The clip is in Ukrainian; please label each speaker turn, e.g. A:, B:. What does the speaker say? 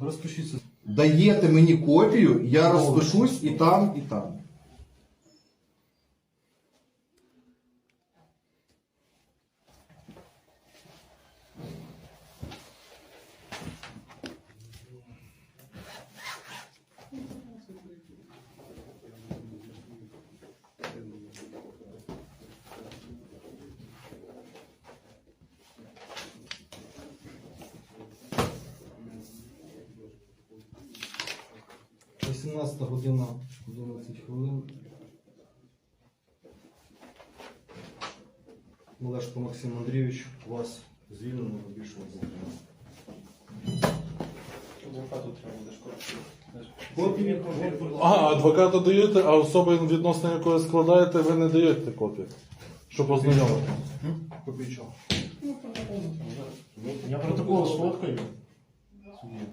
A: Розпишіться.
B: Даєте мені копію, я розпишусь і там, і там.
A: – 18 година 11 хвилин. Олешко Максим Андрійович, вас звільнено до більшого затримання.
C: Адвокату треба буде шкодити.
A: Копії?
D: А, адвоката даєте, а особи, відносно якої складаєте, ви не даєте копію. Щоб ознайомити.
A: Копійчок.
C: Я протокол сфоткаю.